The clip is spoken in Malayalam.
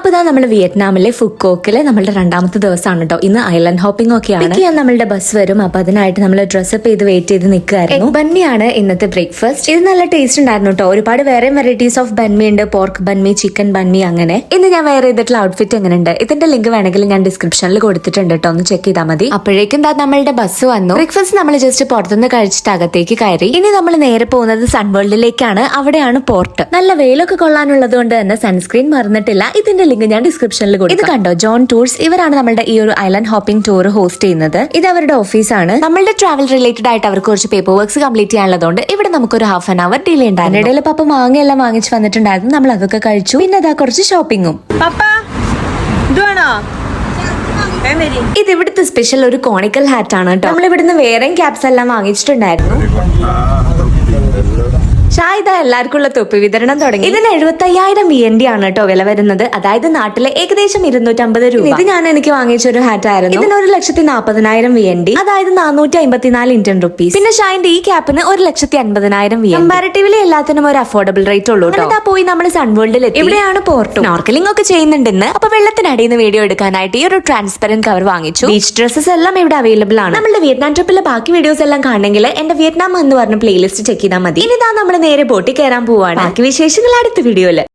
അപ്പൊ ഇതാ നമ്മൾ വിയറ്റ്നാമിലെ ഫുക്കോക്കിലെ നമ്മളുടെ രണ്ടാമത്തെ ദിവസമാണ് കേട്ടോ ഇന്ന് ഐലൻഡ് ഹോപ്പിംഗ് ഒക്കെയാണ് പിക്ക് ചെയ്യാൻ നമ്മളുടെ ബസ് വരും. അപ്പൊ അതിനായിട്ട് നമ്മൾ ഡ്രസ്സപ്പ് ചെയ്ത് വെയിറ്റ് ചെയ്ത് നിൽക്കുകയായിരുന്നു ബന്നിയാണ് ഇന്നത്തെ ബ്രേക്ക്ഫാസ്റ്റ് ഇത് നല്ല ടേസ്റ്റ് ഉണ്ടായിരുന്നു കേട്ടോ ഒരുപാട് വേറെ വെറൈറ്റീസ് ഓഫ് ബന്മി ഉണ്ട്. പോർക്ക് ബന്മി ചിക്കൻ ബന്മി അങ്ങനെ. ഇന്ന് ഞാൻ വേറെ ചെയ്തിട്ടുള്ള ഔട്ട്ഫിറ്റ് എങ്ങനെ ഉണ്ട് ഇതിന്റെ ലിങ്ക് വേണമെങ്കിൽ ഞാൻ ഡിസ്ക്രിപ്ഷനിൽ കൊടുത്തിട്ടുണ്ട് കേട്ടോ ഒന്ന് ചെക്ക് ചെയ്താൽ മതി. അപ്പോഴേക്കും നമ്മളുടെ ബസ് വന്നു. ബ്രേക്ക്ഫാസ്റ്റ് നമ്മൾ ജസ്റ്റ് പുറത്തുനിന്ന് കഴിച്ചിട്ട് അകത്തേക്ക് കയറി. ഇനി നമ്മൾ നേരെ പോകുന്നത് സൺവേൾഡിലേക്കാണ് അവിടെയാണ് പോർട്ട് നല്ല വെയിലൊക്കെ കൊള്ളാനുള്ളത് കൊണ്ട് തന്നെ സൺസ്ക്രീൻ മറന്നിട്ടില്ല. ഇതിന്റെ ലിങ്ക് ഞാൻ ഡിസ്ക്രിപ്ഷനിൽ കൊടുക്കും. ഇത് കണ്ടോ? ജോൺ ടൂർസ് ഇവരാണ് നമ്മുടെ ഈ ഒരു ഐലൻഡ് ഹോപ്പിംഗ് ടൂർ ഹോസ്റ്റ് ചെയ്യുന്നത്. ഇത് അവരുടെ ഓഫീസാണ് നമ്മളുടെ ട്രാവൽ റിലേറ്റഡ് ആയിട്ട് അവർക്ക് കുറച്ച് പേപ്പർ വർക്ക്സ് കംപ്ലീറ്റ് ചെയ്യാനുള്ളതുകൊണ്ട് ഇവിടെ നമുക്ക് ഒരു ഹാഫ് ആൻ അവർ ഡിലേ ഉണ്ടായിരുന്നു ഇടയിൽ പപ്പ മാങ്ങയെല്ലാം വാങ്ങിച്ച് വന്നിട്ടുണ്ടായിരുന്നു. നമ്മൾ അതൊക്കെ കഴിച്ചു. പിന്നെ അതാ കുറച്ച് ഷോപ്പിംഗും പപ്പ ഇത് ഇവിടുത്തെ സ്പെഷ്യൽ ഒരു കോണിക്കൽ ഹാറ്റ് ആണ് കേട്ടോ. നമ്മൾ ഇവിടുന്ന് വേറെയും ക്യാപ്സ് എല്ലാം വാങ്ങിച്ചിട്ടുണ്ടായിരുന്നു. ഷായിദ എല്ലാവർക്കും ഉള്ള തൊപ്പി വിതരണം തുടങ്ങി. ഇതിന് എഴുപത്തി അയ്യായിരം വി എൻ ഡി ആണ് കേട്ടോ വില വരുന്നത്. അതായത് നാട്ടിലെ ഏകദേശം ഇരുന്നൂറ്റമ്പത് രൂപ. ഇത് ഞാൻ എനിക്ക് വാങ്ങിച്ച ഒരു ഹാറ്റ് ആയിരുന്നു. ഇതിന് ഒരു ലക്ഷത്തി നാൽപ്പതിനായിരം വി എൻ ഡി അതായത് നാനൂറ്റി അമ്പത്തിനാല് ഇന്ത്യൻ റുപ്പീസ് പിന്നെ ഷായിന്റെ ഈ ക്യാപ്പിന് ഒരു ലക്ഷത്തി അൻപതിനായിരം വി കമ്പാരിറ്റീവ്ലി എല്ലാത്തിനും ഒരു അഫോർഡബിൾ റേറ്റ് ഉള്ളൂ കേട്ടോ. പോയി നമ്മൾ സൺവേൾഡിൽ ഇവിടെയാണ് പോർട്ടും നോർക്കലിംഗ് ഒക്കെ ചെയ്യുന്നുണ്ടെന്ന്. അപ്പൊ വെള്ളത്തിനടിയിൽ നിന്ന് വീഡിയോ എടുക്കാനായിട്ട് ഈ ഒരു ട്രാൻസ്പെറന്റ് കവർ വാങ്ങിച്ചു. ബീച്ച് ഡ്രസ്സസ് എല്ലാം ഇവിടെ അവൈലബിൾ ആണ്. നമ്മുടെ വിയറ്റ്നാം ട്രിപ്പിലെ ബാക്കി വീഡിയോസ് എല്ലാം കാണണമെങ്കിൽ എന്റെ വിയറ്റ്നാം എന്ന് പറഞ്ഞ പ്ലേലിസ്റ്റ് ചെക്ക് ചെയ്താൽ മതി. ഇനി ഇതാ നമ്മൾ നേരെ ബോട്ടിൽ കയറാൻ പോവാണ്. ബാക്കി വിശേഷങ്ങൾ അടുത്ത വീഡിയോയിൽ